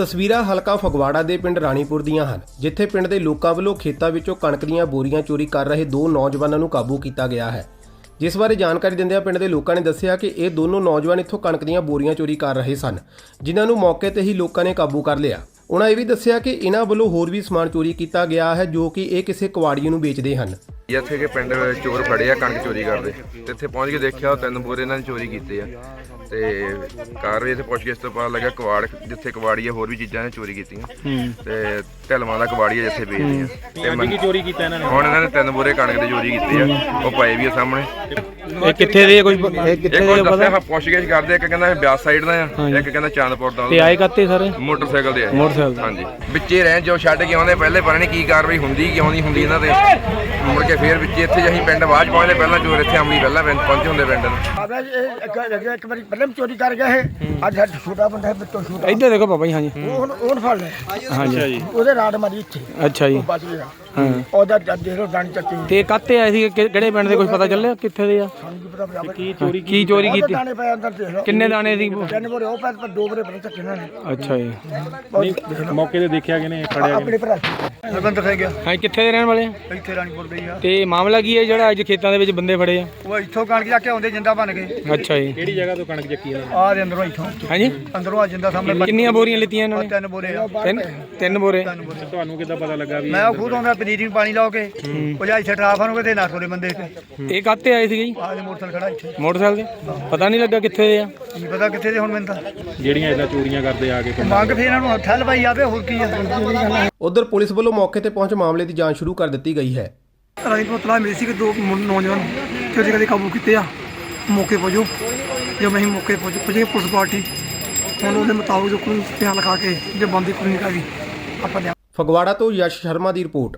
ਤਸਵੀਰਾਂ ਹਲਕਾ ਫਗਵਾੜਾ ਦੇ ਪਿੰਡ ਰਾਣੀਪੁਰ ਦੀਆਂ ਹਨ, ਜਿੱਥੇ ਪਿੰਡ ਦੇ ਲੋਕਾਂ ਵੱਲੋਂ ਖੇਤਾਂ ਵਿੱਚੋਂ ਕਣਕ ਦੀਆਂ ਬੋਰੀਆਂ ਚੋਰੀ ਕਰ ਰਹੇ ਦੋ ਨੌਜਵਾਨਾਂ ਨੂੰ ਕਾਬੂ ਕੀਤਾ ਗਿਆ ਹੈ। ਜਿਸ ਬਾਰੇ ਜਾਣਕਾਰੀ ਦਿੰਦਿਆਂ ਪਿੰਡ ਦੇ ਲੋਕਾਂ ਨੇ ਦੱਸਿਆ ਕਿ ਇਹ ਦੋਨੋਂ ਨੌਜਵਾਨ ਇੱਥੋਂ ਕਣਕ ਦੀਆਂ ਬੋਰੀਆਂ ਚੋਰੀ ਕਰ ਰਹੇ ਸਨ, ਜਿਨ੍ਹਾਂ ਨੂੰ ਮੌਕੇ ਤੇ ਹੀ ਲੋਕਾਂ ਨੇ ਕਾਬੂ ਕਰ ਲਿਆ। ਉਹਨਾਂ ਇਹ ਵੀ ਦੱਸਿਆ ਕਿ ਇਹਨਾਂ ਵੱਲੋਂ ਹੋਰ ਵੀ ਸਮਾਨ ਚੋਰੀ ਕੀਤਾ ਗਿਆ ਹੈ, ਜੋ ਕਿ ਇਹ ਕਿਸੇ ਕਵਾੜੀਏ ਨੂੰ ਵੇਚਦੇ ਹਨ। ਇੱਥੇ ਕਿ ਪਿੰਡ ਚੋਰ ਫੜੇ ਆ ਕਣਕ ਚੋਰੀ ਕਰਦੇ। ਤੇ ਇੱਥੇ ਪਹੁੰਚ ਕੇ ਦੇਖਿਆ ਤਿੰਨ ਬੋਰੇ ਇਹਨਾਂ ਨੇ ਚੋਰੀ ਕੀਤੇ ਆ। ਤੇ ਕਾਰਵਾਈ ਇੱਥੇ ਪੁੱਛ ਕੇ ਇਸ ਤੋਂ ਪਤਾ ਲੱਗਾ ਕਵਾੜ ਜਿੱਥੇ ਕਵਾੜੀ ਆ ਹੋਰ ਵੀ ਚੀਜ਼ਾਂ ਨੇ ਚੋਰੀ ਕੀਤੀਆਂ। ਤੇ ਢਲਵਾਂ ਦਾ ਕਵਾੜੀ ਆ ਜਿੱਥੇ ਵੇਚਦੇ ਆ। ਤੇ ਕੀ ਚੋਰੀ ਕੀਤਾ ਇਹਨਾਂ ਨੇ। ਹੁਣ ਇਹਨਾਂ ਨੇ ਤਿੰਨ ਬੋਰੇ ਕਣਕ ਦੇ ਚੋਰੀ ਕੀਤੇ ਆ। ਉਹ ਪਏ ਵੀ ਆ ਸਾਹਮਣੇ। ਇਹ ਕਿੱਥੇ ਦੇ ਕੋਈ ਇਹ ਕਿੱਥੇ ਇੱਕ ਉਹ ਦੱਸਿਆ ਹਾਂ ਪੁੱਛ ਕੇ ਕਰਦੇ ਇੱਕ ਕਹਿੰਦਾ ਇਹ ਬਿਆਸ ਸਾਈਡ ਦਾ ਆ ਇੱਕ ਕਹਿੰਦਾ ਚਾਂਦਪੁਰ ਦਾ ਤੇ ਆਏ ਕੱਤੇ ਸਾਰੇ? ਮੋਟਰਸਾਈਕਲ ਦੇ ਆ ਮੋਟਰਸਾਈਕਲ ਤੇ। ਹਾਂਜੀ। ਵਿੱਚੇ ਰਹਿ ਜੋ ਛੱਡ ਕੇ ਆਉਂਦੇ ਪਹਿਲੇ ਪਤਾ ਨਹੀਂ ਕੀ ਕਾਰਵਾਈ ਹੁੰਦੀ ਕਿਉਂ ਨਹੀਂ ਹੁੰਦੀ ਇਹਨਾਂ ਤੇ। ਮੁੜ ਕੇ ਫੇਰ ਵਿੱਚੇ ਇੱਥੇ ਅਸੀਂ ਪਿੰਡ ਬਾਅਦ 'ਚ ਪਹੁੰਚਦੇ ਪਹਿਲਾਂ ਚੋਰ ਇੱਥੇ ਅਮਲੀ ਪਹਿਲਾਂ ਪਿੰਡ ਪਹੁੰਚੇ ਹੁੰਦੇ ਪਿੰਡ ਨੂੰ। ਆਵੇ ਇਹ ਇੱਕ ਲੱਗੇ ਇੱਕ ਵਾਰੀ ਪਹਿਲਾਂ ਵੀ ਚੋਰੀ ਕਰ ਗਿਆ ਇਹ। ਅੱਜ ਸਾਡਾ ਛੋਟਾ ਬੰਦਾ ਹੈ ਬੱਚੋ ਛੋਟਾ। ਇੱਧਰ ਦੇਖੋ ਬਾਬਾ ਜੀ ਹਾਂਜੀ। ਉਹ ਹੁਣ ਉਹ ਫੜ ਲੈ ਹਾਂਜੀ। ਉਹਦੇ ਰਾਡ ਮਾਰੀ ਇੱਥੇ। ਅੱਛਾ ਜੀ। ਉਹ ਬਚ ਗਿਆ। ਹਾਂ। ਉਹਦਾ ਜੱਜ ਦੇਖ ਲੋ ਦਾਣੀ ਚੱਕੀ। ਤੇ ਕੱਤੇ ਆਏ ਸੀ ਕਿ- ਕਿਹੜੇ ਪਿੰਡ ਦੇ ਕੁਝ ਪਤਾ ਚੱਲਿਆ? ਕਿੱਥੇ ਦੇ ਆ? ਸਾਨੂੰ ਕੀ ਪਤਾ ਬਰਾਬਰ ਕੀ ਚੋਰੀ ਕੀ ਚੋਰੀ ਉਹਦੇ ਕੀਤੀ? ਦਾਣੇ ਪਏ ਅੰਦਰ ਦੇਖ ਲੋ ਕਿੰਨੇ ਦਾਣੇ ਸੀ? ਤਿੰਨ ਬੋਰੇ ਉਹ ਪੈ ਪਰ ਦੋ ਬੋਰੇ ਪਤਾ ਚੱਕੇ ਇਹਨਾਂ ਨੇ। ਅੱਛਾ ਜੀ। ਨਹੀਂ ਮੌਕੇ ਤੇ ਦੇਖਿਆ ਕਿਨੇ ਆਪਣੇ ਭਰਾ ਸਰਬੰਦ ਫੈ ਗਿਆ ਹਾਂ ਕਿੱਥੇ ਦੇ ਰਹਿਣ ਵਾਲੇ ਆ? ਇੱਥੇ ਰਾਣੀਪੁਰ ਦੇ ਹੀ ਆ। ਤੇ ਮਾਮਲਾ ਕੀ ਹੈ ਜਿਹੜਾ ਅੱਜ ਖੇਤਾਂ ਦੇ ਵਿੱਚ ਬੰਦੇ ਫੜੇ ਆ? ਉਹ ਇੱਥੋਂ ਕਣਕ ਜਾ ਕੇ ਆਉਂਦੇ ਜਿੰਦਾ ਬਣ ਗਏ। ਅੱਛਾ ਜੀ। ਕਿਹੜੀ ਜਗ੍ਹਾ ਤੋਂ ਕਣਕ ਚੱਕੀ ਆ ਆ ਦੇ ਅੰਦਰੋਂ ਇੱਥੋਂ। ਹਾਂਜੀ ਅੰਦਰੋਂ ਆ ਜਿੰਦਾ ਸਾਹਮਣੇ। ਕਿੰਨੀਆਂ ਬੋਰੀਆਂ ਲਿੱਤੀਆਂ ਇਹਨਾਂ ਨੇ? ਤਿੰਨ ਬੋਰੇ ਆ। ਤਿੰਨ ਤਿੰਨ ਬੋਰੇ। ਤੁਹਾਨੂੰ ਕਿੱਦਾਂ ਪਤਾ ਲੱਗਾ ਵੀ ਮੈਂ ਉਹ ਖੁਦ ਆਉਂਦਾ ਪਨੀਰੀ ਨੂੰ ਪਾਣੀ ਲਾਓ ਕੇ ਉਹ ਜਾ ਇੱਥੇ ਟਰਾਫਾਂ ਨੂੰ ਕਿਤੇ ਨਾ ਥੋੜੇ ਬੰਦੇ ਇੱਥੇ ਇਹ ਕੱਤੇ ਆਏ ਸੀਗੇ ਜੀ? ਆ ਦੇ ਮੋਟਰਸਾਈਕਲ ਖੜਾ ਇੱਥੇ। ਮੋਟਰਸਾਈਕਲ ਤੇ? ਪਤਾ ਨਹੀਂ ਲੱਗਾ ਕਿੱਥੇ ਦੇ ਆ। ਨਹੀਂ ਪਤਾ ਕਿੱਥੇ ਦੇ ਹੁਣ ਮੈਨੂੰ ਤਾਂ। ਜਿਹੜੀਆਂ ਇਦਾਂ ਚੋਰੀਆਂ ਕਰਦੇ ਆ ਕੇ ਮੰਗ ਫੇਰ ਇਹਨਾਂ ਨੂੰ ਠੱਲ ਪਾਈ ਆਵੇ ਹੋਰ ਕੀ ਆ। ਉਧਰ ਪੁਲਿਸ ਵੱਲੋਂ ਮੌਕੇ ਤੇ ਪਹੁੰਚ ਮਾਮਲੇ ਦੀ ਜਾਂਚ ਸ਼ੁਰੂ ਕਰ ਦਿੱਤੀ ਗਈ ਹੈ। ਰਾਈ ਤੋਂ ਤਲਾ ਮਿਲੀ ਸੀ ਕਿ ਦੋ ਮੁੰ- ਨੌਜਵਾਨ ਚੋਰੀ ਕਰਦੇ ਕਾਬੂ ਕੀਤੇ ਆ। ਮੌਕੇ ਪਹੁੰਚੋ ਜਦ ਅਸੀਂ ਮੌਕੇ ਪਹੁੰਚ ਪਹੁੰਚੇ ਪੁਲਿਸ ਪਾਰਟੀ ਹੁਣ ਉਹਦੇ ਮੁਤਾਬਕ ਜੋ ਕੋਈ ਬਿਆਨ ਲਿਖਾ ਕੇ ਜੇ ਬੰਦੀ ਕੋਈ ਨਹੀਂ ਕਾਗੀ ਆਪਾਂ ਲਿਆ ਫਗਵਾੜਾ ਤੋਂ ਯਸ਼ ਸ਼ਰਮਾ ਦੀ ਰਿਪੋਰਟ।